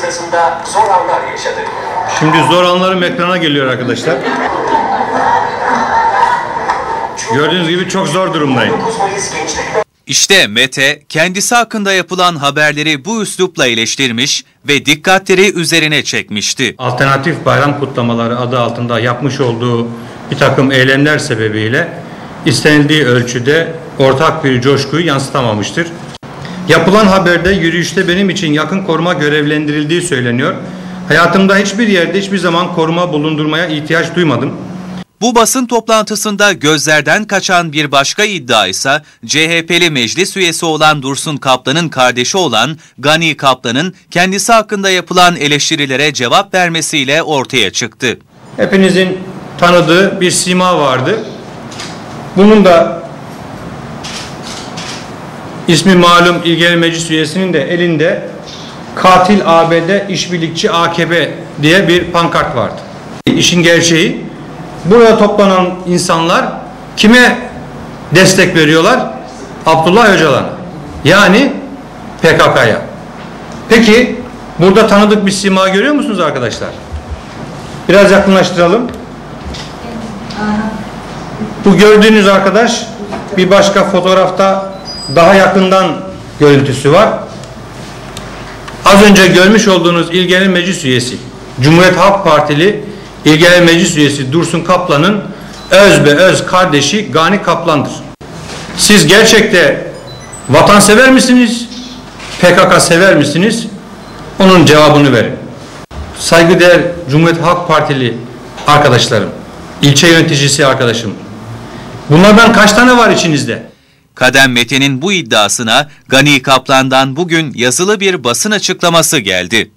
sırasında zor anlar yaşadı. Şimdi zor anlarım ekrana geliyor arkadaşlar. Gördüğünüz gibi çok zor durumdayım. 9 Mayıs Gençlik İşte Mete kendisi hakkında yapılan haberleri bu üslupla eleştirmiş ve dikkatleri üzerine çekmişti. Alternatif bayram kutlamaları adı altında yapmış olduğu bir takım eylemler sebebiyle istenildiği ölçüde ortak bir coşkuyu yansıtamamıştır. Yapılan haberde yürüyüşte benim için yakın koruma görevlendirildiği söyleniyor. Hayatımda hiçbir yerde hiçbir zaman koruma bulundurmaya ihtiyaç duymadım. Bu basın toplantısında gözlerden kaçan bir başka iddia ise CHP'li meclis üyesi olan Dursun Kaplan'ın kardeşi olan Gani Kaplan'ın kendisi hakkında yapılan eleştirilere cevap vermesiyle ortaya çıktı. Hepinizin tanıdığı bir sima vardı. Bunun da ismi malum ilgili meclis üyesinin de elinde katil ABD işbirlikçi AKP diye bir pankart vardı. İşin gerçeği burada toplanan insanlar kime destek veriyorlar? Abdullah Öcalan'a. Yani PKK'ya. Peki burada tanıdık bir sima görüyor musunuz arkadaşlar? Biraz yakınlaştıralım. Bu gördüğünüz arkadaş bir başka fotoğrafta daha yakından görüntüsü var. Az önce görmüş olduğunuz İl Genel Meclis üyesi, Cumhuriyet Halk Partili İl Genel Meclis üyesi Dursun Kaplan'ın öz be öz kardeşi Gani Kaplan'dır. Siz gerçekte vatansever misiniz? PKK sever misiniz? Onun cevabını verin. Saygıdeğer Cumhuriyet Halk Partili arkadaşlarım, ilçe yöneticisi arkadaşım. Bunlardan kaç tane var içinizde? Kadem Mete'nin bu iddiasına Gani Kaplan'dan bugün yazılı bir basın açıklaması geldi.